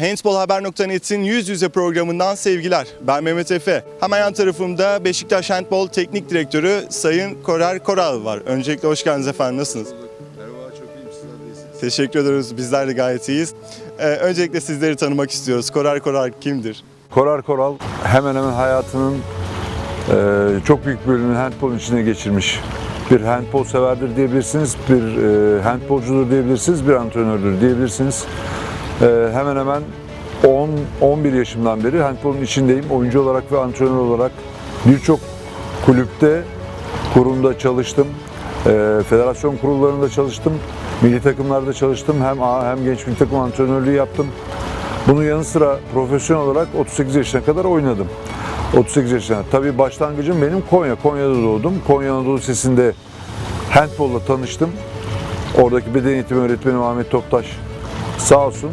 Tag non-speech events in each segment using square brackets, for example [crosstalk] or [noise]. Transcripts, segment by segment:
Handballhaber.net'in yüz yüze programından sevgiler. Ben Mehmet Efe. Hemen yan tarafımda Beşiktaş Handball Teknik Direktörü Sayın Korer Koral var. Öncelikle hoş geldiniz efendim. Nasılsınız? Merhaba, çok iyiyim. Sizler de iyisiniz. Teşekkür ederiz. Bizler de gayet iyiyiz. Ee, öncelikle sizleri tanımak istiyoruz. Korer Koral kimdir? Korar Koral hemen hemen hayatının e, çok büyük bölümünü handball içine geçirmiş. Bir handball severdir diyebilirsiniz, bir e, handbolcudur diyebilirsiniz, bir antrenördür diyebilirsiniz. E, hemen hemen 10-11 yaşımdan beri handbolun içindeyim. Oyuncu olarak ve antrenör olarak birçok kulüpte, kurumda çalıştım. E, federasyon kurullarında çalıştım. Milli takımlarda çalıştım. Hem A hem genç milli takım antrenörlüğü yaptım. Bunun yanı sıra profesyonel olarak 38 yaşına kadar oynadım. 38 yaşına. Tabii başlangıcım benim Konya. Konya'da doğdum. Konya Anadolu Lisesi'nde handbolla tanıştım. Oradaki beden eğitimi öğretmenim Ahmet Toptaş sağ olsun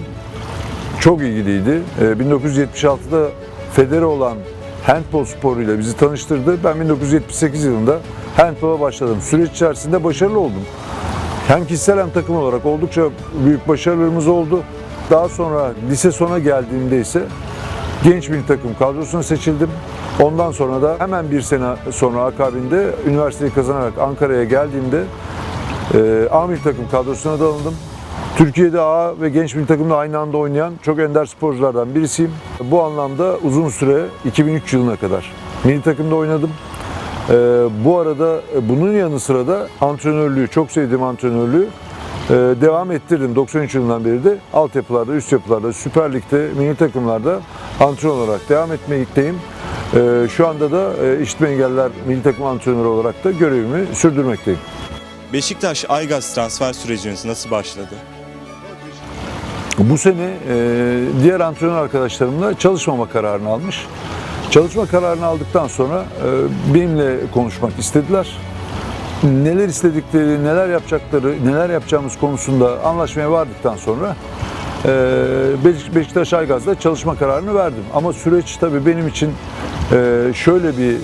çok ilgiliydi. Ee, 1976'da federe olan handbol sporuyla bizi tanıştırdı. Ben 1978 yılında handbola başladım. Süreç içerisinde başarılı oldum. Hem kişisel hem takım olarak oldukça büyük başarılarımız oldu. Daha sonra lise sona geldiğimde ise genç bir takım kadrosuna seçildim. Ondan sonra da hemen bir sene sonra akabinde üniversiteyi kazanarak Ankara'ya geldiğimde e, A takım kadrosuna da alındım. Türkiye'de A ve genç milli takımda aynı anda oynayan çok ender sporculardan birisiyim. Bu anlamda uzun süre 2003 yılına kadar milli takımda oynadım. Ee, bu arada e, bunun yanı sıra da antrenörlüğü, çok sevdiğim antrenörlüğü e, devam ettirdim. 93 yılından beri de altyapılarda, üst yapılarda, Süper Lig'de, milli takımlarda antrenör olarak devam etmekteyim. Ee, şu anda da e, işitme engeller milli takım antrenörü olarak da görevimi sürdürmekteyim. Beşiktaş Aygaz transfer süreciniz nasıl başladı? Bu sene e, diğer antrenör arkadaşlarımla çalışmama kararını almış. Çalışma kararını aldıktan sonra e, benimle konuşmak istediler. Neler istedikleri, neler yapacakları, neler yapacağımız konusunda anlaşmaya vardıktan sonra e, Beş- Beşiktaş Aygaz'da çalışma kararını verdim. Ama süreç tabii benim için şöyle bir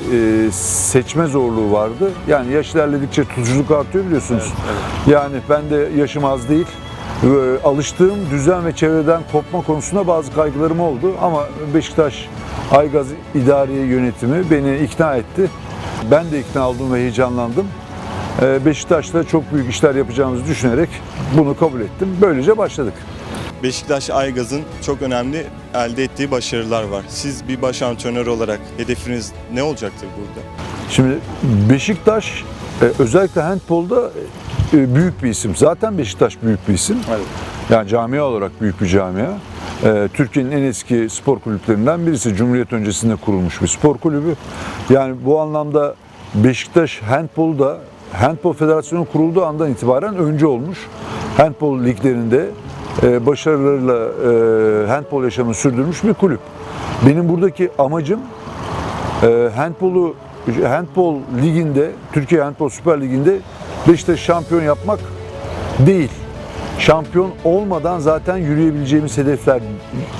seçme zorluğu vardı. Yani yaş ilerledikçe tutuculuk artıyor biliyorsunuz. Yani ben de yaşım az değil. Ve alıştığım düzen ve çevreden kopma konusunda bazı kaygılarım oldu ama Beşiktaş Aygaz İdari Yönetimi beni ikna etti. Ben de ikna oldum ve heyecanlandım. Ee, Beşiktaş'ta çok büyük işler yapacağımızı düşünerek bunu kabul ettim. Böylece başladık. Beşiktaş Aygaz'ın çok önemli elde ettiği başarılar var. Siz bir baş antrenör olarak hedefiniz ne olacaktır burada? Şimdi Beşiktaş e, özellikle handbolda büyük bir isim. Zaten Beşiktaş büyük bir isim. Evet. Yani camia olarak büyük bir camia. Ee, Türkiye'nin en eski spor kulüplerinden birisi. Cumhuriyet öncesinde kurulmuş bir spor kulübü. Yani bu anlamda Beşiktaş handbolu da Handbol Federasyonu kurulduğu andan itibaren önce olmuş. Handbol liglerinde e, başarılarıyla e, handbol yaşamını sürdürmüş bir kulüp. Benim buradaki amacım e, handbolu handbol liginde, Türkiye Handbol Süper Ligi'nde Beşiktaş şampiyon yapmak değil. Şampiyon olmadan zaten yürüyebileceğimiz hedefler,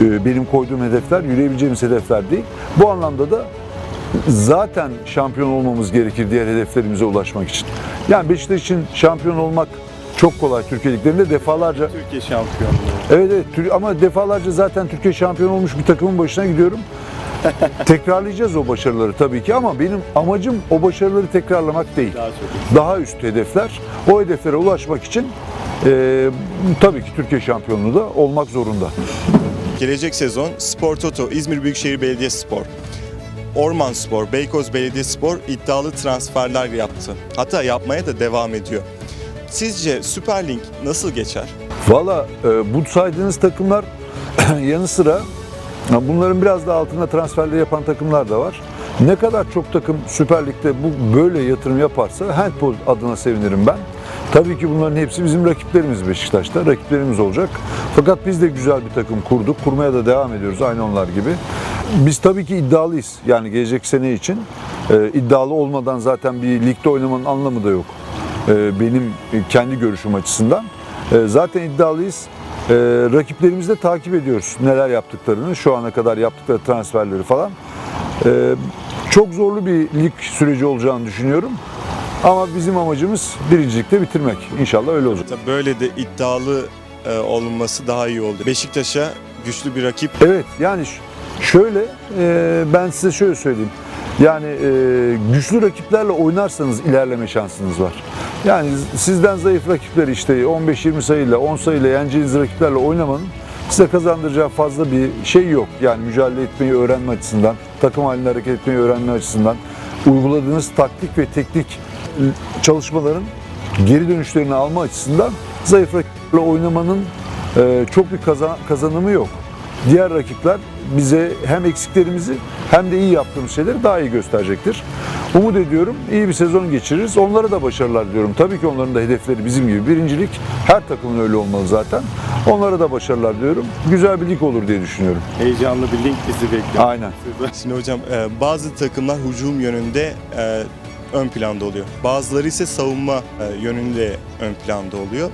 e, benim koyduğum hedefler yürüyebileceğimiz hedefler değil. Bu anlamda da zaten şampiyon olmamız gerekir diğer hedeflerimize ulaşmak için. Yani Beşiktaş için şampiyon olmak çok kolay Türkiye liglerinde defalarca Türkiye şampiyonluğu. Evet evet ama defalarca zaten Türkiye şampiyon olmuş bir takımın başına gidiyorum. [laughs] Tekrarlayacağız o başarıları tabii ki ama benim amacım o başarıları tekrarlamak değil. Daha. Daha üst hedefler. O hedeflere ulaşmak için e, tabii ki Türkiye şampiyonluğu da olmak zorunda. Gelecek sezon Spor Toto, İzmir Büyükşehir Belediyespor, Orman Spor, Beykoz Belediyespor iddialı transferler yaptı. Hatta yapmaya da devam ediyor. Sizce Süper Lig nasıl geçer? Valla e, bu saydığınız takımlar [clears throat] yanı sıra bunların biraz da altında transferleri yapan takımlar da var. Ne kadar çok takım Süper Lig'de bu böyle yatırım yaparsa handball adına sevinirim ben. Tabii ki bunların hepsi bizim rakiplerimiz Beşiktaş'ta. Rakiplerimiz olacak. Fakat biz de güzel bir takım kurduk. Kurmaya da devam ediyoruz aynı onlar gibi. Biz tabii ki iddialıyız. Yani gelecek sene için. E, iddialı olmadan zaten bir ligde oynamanın anlamı da yok. E, benim kendi görüşüm açısından. E, zaten iddialıyız. E, rakiplerimizi de takip ediyoruz. Neler yaptıklarını, şu ana kadar yaptıkları transferleri falan. E, çok zorlu bir lig süreci olacağını düşünüyorum. Ama bizim amacımız birincilikte bitirmek. İnşallah öyle olacak. Tabii Böyle de iddialı e, olunması daha iyi oldu. Beşiktaş'a güçlü bir rakip. Evet yani şöyle e, ben size şöyle söyleyeyim. Yani e, güçlü rakiplerle oynarsanız ilerleme şansınız var. Yani sizden zayıf rakipleri işte 15-20 sayıyla 10 sayıyla yeneceğiniz rakiplerle oynamanın size kazandıracağı fazla bir şey yok. Yani mücadele etmeyi öğrenme açısından, takım halinde hareket etmeyi öğrenme açısından uyguladığınız taktik ve teknik çalışmaların geri dönüşlerini alma açısından zayıf rakiplerle oynamanın e, çok bir kaza- kazanımı yok. Diğer rakipler bize hem eksiklerimizi hem de iyi yaptığımız şeyleri daha iyi gösterecektir. Umut ediyorum iyi bir sezon geçiririz. Onlara da başarılar diliyorum. Tabii ki onların da hedefleri bizim gibi. Birincilik her takımın öyle olmalı zaten. Onlara da başarılar diliyorum. Güzel bir lig olur diye düşünüyorum. Heyecanlı bir lig bizi bekliyor. Aynen. Şimdi hocam e, bazı takımlar hücum yönünde e, ön planda oluyor. Bazıları ise savunma e, yönünde ön planda oluyor.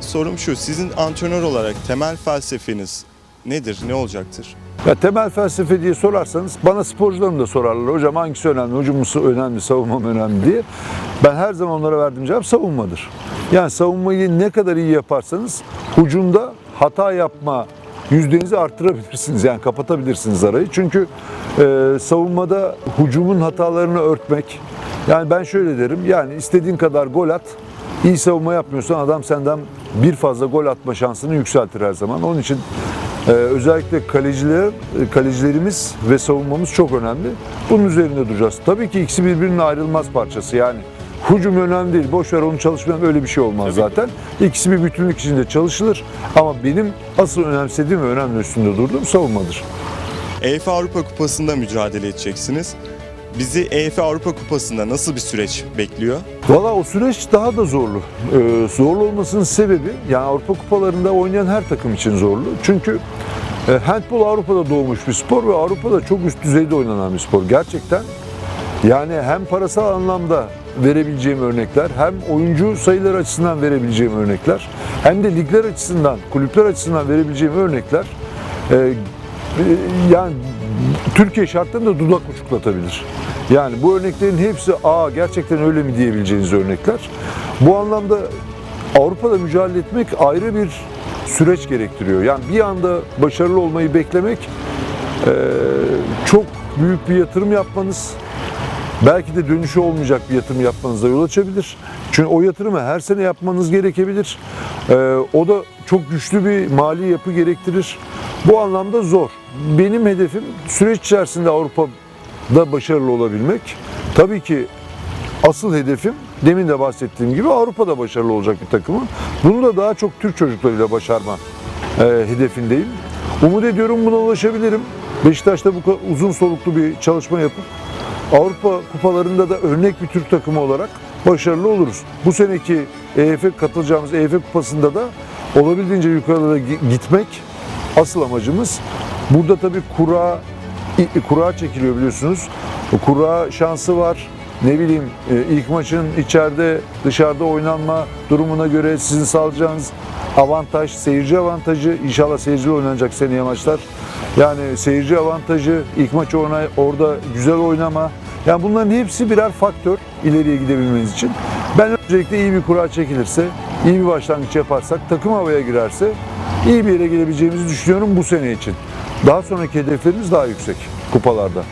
Sorum şu, sizin antrenör olarak temel felsefeniz nedir, ne olacaktır? Ya temel felsefe diye sorarsanız bana sporcularım da sorarlar. Hocam hangisi önemli? Hücum mu önemli, savunma önemli diye. Ben her zaman onlara verdiğim cevap savunmadır. Yani savunmayı ne kadar iyi yaparsanız hücumda hata yapma yüzdenizi arttırabilirsiniz. Yani kapatabilirsiniz arayı. Çünkü e, savunmada hücumun hatalarını örtmek. Yani ben şöyle derim. Yani istediğin kadar gol at. İyi savunma yapmıyorsan adam senden bir fazla gol atma şansını yükseltir her zaman. Onun için ee, özellikle kaleciler, kalecilerimiz ve savunmamız çok önemli. Bunun üzerinde duracağız. Tabii ki ikisi birbirinin ayrılmaz parçası. Yani hücum önemli değil. Boş ver onu çalışmayan öyle bir şey olmaz zaten. İkisi bir bütünlük içinde çalışılır. Ama benim asıl önemsediğim ve önemli üstünde durduğum savunmadır. EFA Avrupa Kupası'nda mücadele edeceksiniz. Bizi EFA Avrupa Kupası'nda nasıl bir süreç bekliyor? Valla o süreç daha da zorlu. Ee, zorlu olmasının sebebi yani Avrupa kupalarında oynayan her takım için zorlu. Çünkü e, handbol Avrupa'da doğmuş bir spor ve Avrupa'da çok üst düzeyde oynanan bir spor. Gerçekten yani hem parasal anlamda verebileceğim örnekler, hem oyuncu sayıları açısından verebileceğim örnekler, hem de ligler açısından, kulüpler açısından verebileceğim örnekler e, e, yani Türkiye şartlarında dudak uçuklatabilir. Yani bu örneklerin hepsi aa gerçekten öyle mi diyebileceğiniz örnekler. Bu anlamda Avrupa'da mücadele etmek ayrı bir süreç gerektiriyor. Yani bir anda başarılı olmayı beklemek çok büyük bir yatırım yapmanız, belki de dönüşü olmayacak bir yatırım yapmanıza yol açabilir. Çünkü o yatırımı her sene yapmanız gerekebilir. O da çok güçlü bir mali yapı gerektirir. Bu anlamda zor. Benim hedefim süreç içerisinde Avrupa'da başarılı olabilmek. Tabii ki asıl hedefim demin de bahsettiğim gibi Avrupa'da başarılı olacak bir takımı. Bunu da daha çok Türk çocuklarıyla başarma e, hedefindeyim. Umut ediyorum buna ulaşabilirim. Beşiktaş'ta bu uzun soluklu bir çalışma yapıp Avrupa kupalarında da örnek bir Türk takımı olarak başarılı oluruz. Bu seneki EF katılacağımız EF kupasında da olabildiğince yukarılara gi- gitmek asıl amacımız. Burada tabii kura kura çekiliyor biliyorsunuz. Kura şansı var. Ne bileyim e, ilk maçın içeride dışarıda oynanma durumuna göre sizin sağlayacağınız avantaj, seyirci avantajı inşallah seyirciyle oynanacak seneye maçlar. Yani seyirci avantajı, ilk maçı ona, orada güzel oynama. Yani bunların hepsi birer faktör ileriye gidebilmeniz için. Ben öncelikle iyi bir kura çekilirse, iyi bir başlangıç yaparsak, takım havaya girerse iyi bir yere gelebileceğimizi düşünüyorum bu sene için. Daha sonraki hedeflerimiz daha yüksek kupalarda.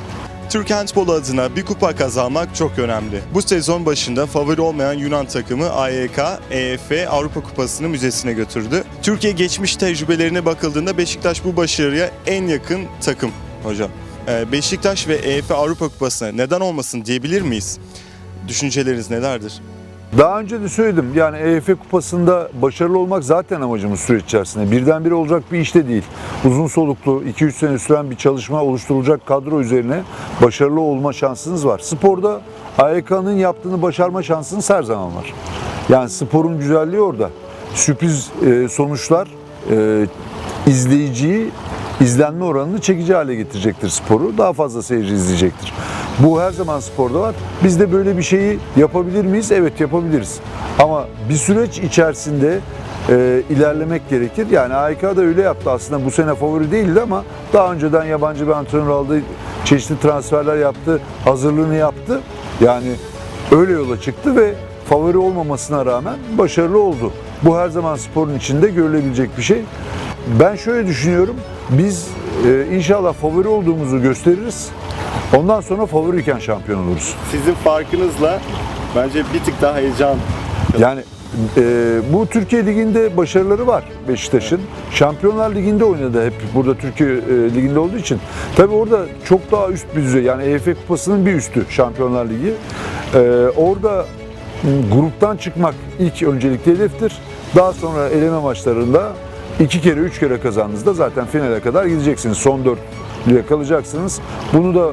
Türk Handbol adına bir kupa kazanmak çok önemli. Bu sezon başında favori olmayan Yunan takımı AYK, EF Avrupa Kupası'nı müzesine götürdü. Türkiye geçmiş tecrübelerine bakıldığında Beşiktaş bu başarıya en yakın takım hocam. Ee, Beşiktaş ve EF Avrupa Kupası'na neden olmasın diyebilir miyiz? Düşünceleriniz nelerdir? Daha önce de söyledim yani EF kupasında başarılı olmak zaten amacımız süreç içerisinde. Birdenbire olacak bir işte değil. Uzun soluklu 2-3 sene süren bir çalışma oluşturulacak kadro üzerine başarılı olma şansınız var. Sporda AYK'nın yaptığını başarma şansınız her zaman var. Yani sporun güzelliği orada. Sürpriz e, sonuçlar e, izleyiciyi izlenme oranını çekici hale getirecektir sporu. Daha fazla seyirci izleyecektir. Bu her zaman sporda var. Biz de böyle bir şeyi yapabilir miyiz? Evet yapabiliriz. Ama bir süreç içerisinde e, ilerlemek gerekir. Yani AYK da öyle yaptı aslında. Bu sene favori değildi ama daha önceden yabancı bir antrenör aldı. Çeşitli transferler yaptı. Hazırlığını yaptı. Yani öyle yola çıktı ve favori olmamasına rağmen başarılı oldu. Bu her zaman sporun içinde görülebilecek bir şey. ben şöyle düşünüyorum. Biz e, inşallah favori olduğumuzu gösteririz. Ondan sonra favoriyken şampiyon oluruz. Sizin farkınızla bence bir tık daha heyecan. Yani e, bu Türkiye Ligi'nde başarıları var Beşiktaş'ın. Şampiyonlar Ligi'nde oynadı hep burada Türkiye e, Ligi'nde olduğu için. Tabii orada çok daha üst bir düzey yani EFF Kupası'nın bir üstü Şampiyonlar Ligi. E, orada gruptan çıkmak ilk öncelikli hedeftir. Daha sonra eleme maçlarında iki kere üç kere kazandığınızda zaten finale kadar gideceksiniz. Son dörtlüye kalacaksınız. Bunu da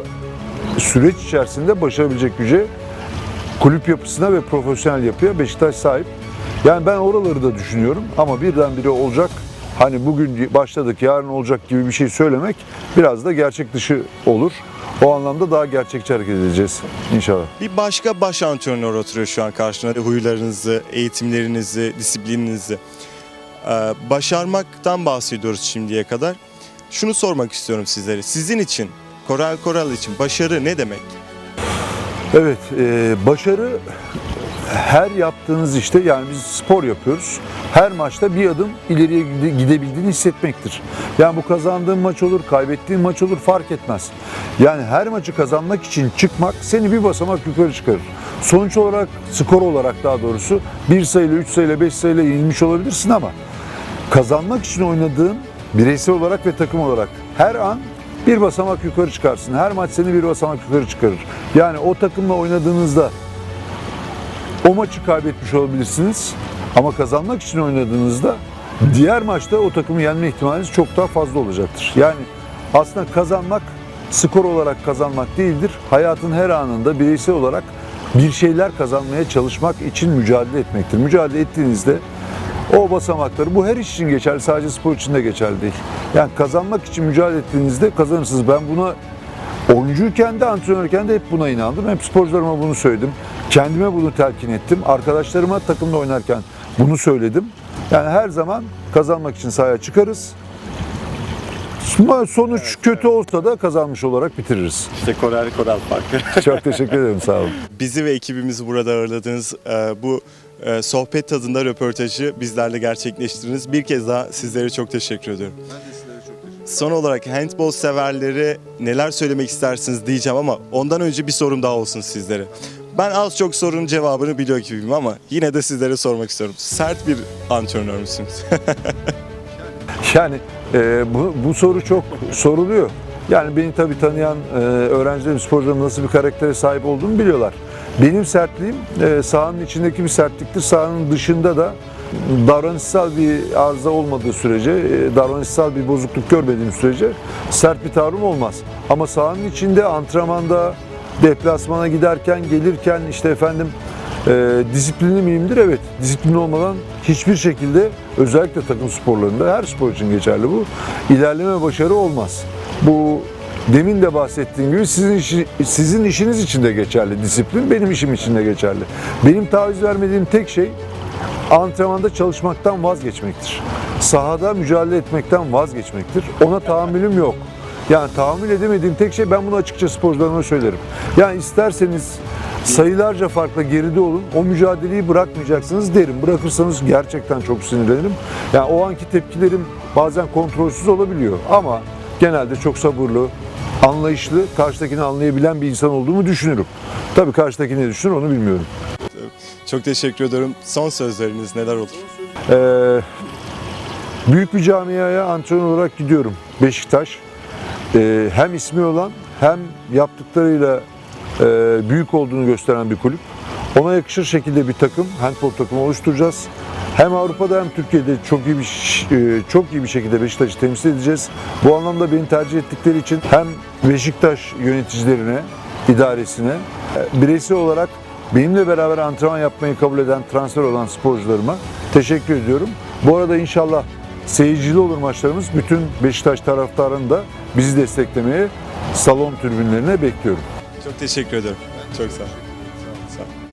süreç içerisinde başarabilecek güce kulüp yapısına ve profesyonel yapıya Beşiktaş sahip. Yani ben oraları da düşünüyorum ama birdenbire olacak. Hani bugün başladık yarın olacak gibi bir şey söylemek biraz da gerçek dışı olur. O anlamda daha gerçekçi hareket edeceğiz inşallah. Bir başka baş antrenör oturuyor şu an karşına. Huylarınızı, eğitimlerinizi, disiplininizi. Ee, başarmaktan bahsediyoruz şimdiye kadar. Şunu sormak istiyorum sizlere. Sizin için, Koral Koral için başarı ne demek? Evet, e, başarı her yaptığınız işte yani biz spor yapıyoruz. Her maçta bir adım ileriye gide- gidebildiğini hissetmektir. Yani bu kazandığın maç olur, kaybettiğin maç olur fark etmez. Yani her maçı kazanmak için çıkmak seni bir basamak yukarı çıkarır. Sonuç olarak, skor olarak daha doğrusu bir sayıyla, üç sayıyla, beş sayıyla yenilmiş olabilirsin ama kazanmak için oynadığın bireysel olarak ve takım olarak her an bir basamak yukarı çıkarsın. Her maç seni bir basamak yukarı çıkarır. Yani o takımla oynadığınızda o maçı kaybetmiş olabilirsiniz ama kazanmak için oynadığınızda diğer maçta o takımı yenme ihtimaliniz çok daha fazla olacaktır. Yani aslında kazanmak skor olarak kazanmak değildir. Hayatın her anında bireysel olarak bir şeyler kazanmaya çalışmak için mücadele etmektir. Mücadele ettiğinizde o basamakları bu her iş için geçerli sadece spor için de geçerli değil. Yani kazanmak için mücadele ettiğinizde kazanırsınız. Ben buna oyuncuyken de antrenörken de hep buna inandım. Hep sporcularıma bunu söyledim. Kendime bunu telkin ettim. Arkadaşlarıma takımda oynarken bunu söyledim. Yani her zaman kazanmak için sahaya çıkarız. Sonuç kötü olsa da kazanmış olarak bitiririz. İşte Koral Koral farkı. Çok teşekkür ederim sağ olun. [laughs] Bizi ve ekibimizi burada ağırladığınız e, bu e, sohbet tadında röportajı bizlerle gerçekleştirdiniz. Bir kez daha sizlere çok teşekkür ediyorum. Son olarak handball severlere neler söylemek istersiniz diyeceğim ama ondan önce bir sorum daha olsun sizlere. Ben az çok sorunun cevabını biliyor gibiyim ama yine de sizlere sormak istiyorum. Sert bir antrenör müsünüz? [laughs] Yani e, bu, bu soru çok soruluyor. Yani beni tabii tanıyan e, öğrencilerim, sporcularım nasıl bir karaktere sahip olduğunu biliyorlar. Benim sertliğim e, sahanın içindeki bir sertliktir. Sahanın dışında da davranışsal bir arıza olmadığı sürece, e, davranışsal bir bozukluk görmediğim sürece sert bir tavrım olmaz. Ama sahanın içinde antrenmanda, deplasmana giderken, gelirken işte efendim e, disiplinli miyimdir? Evet. Disiplinli olmadan hiçbir şekilde özellikle takım sporlarında her spor için geçerli bu. ilerleme başarı olmaz. Bu demin de bahsettiğim gibi sizin işi, sizin işiniz için de geçerli disiplin, benim işim için de geçerli. Benim taviz vermediğim tek şey antrenmanda çalışmaktan vazgeçmektir. Sahada mücadele etmekten vazgeçmektir. Ona tahammülüm yok. Yani tahammül edemediğim tek şey ben bunu açıkça sporcularıma söylerim. Yani isterseniz sayılarca farkla geride olun. O mücadeleyi bırakmayacaksınız derim. Bırakırsanız gerçekten çok sinirlenirim. Yani o anki tepkilerim bazen kontrolsüz olabiliyor ama genelde çok sabırlı, anlayışlı, karşıdakini anlayabilen bir insan olduğumu düşünürüm. Tabii karşıdaki ne düşünür onu bilmiyorum. çok teşekkür ediyorum. Son sözleriniz neler olur? Ee, büyük bir camiaya antrenör olarak gidiyorum. Beşiktaş. Ee, hem ismi olan hem yaptıklarıyla e, büyük olduğunu gösteren bir kulüp. Ona yakışır şekilde bir takım, handball takımı oluşturacağız. Hem Avrupa'da hem Türkiye'de çok iyi bir e, çok iyi bir şekilde Beşiktaş'ı temsil edeceğiz. Bu anlamda beni tercih ettikleri için hem Beşiktaş yöneticilerine, idaresine, e, bireysel olarak benimle beraber antrenman yapmayı kabul eden, transfer olan sporcularıma teşekkür ediyorum. Bu arada inşallah seyircili olur maçlarımız. Bütün Beşiktaş taraftarını da bizi desteklemeye salon tribünlerine bekliyorum. Çok teşekkür ederim. Çok sağ olun.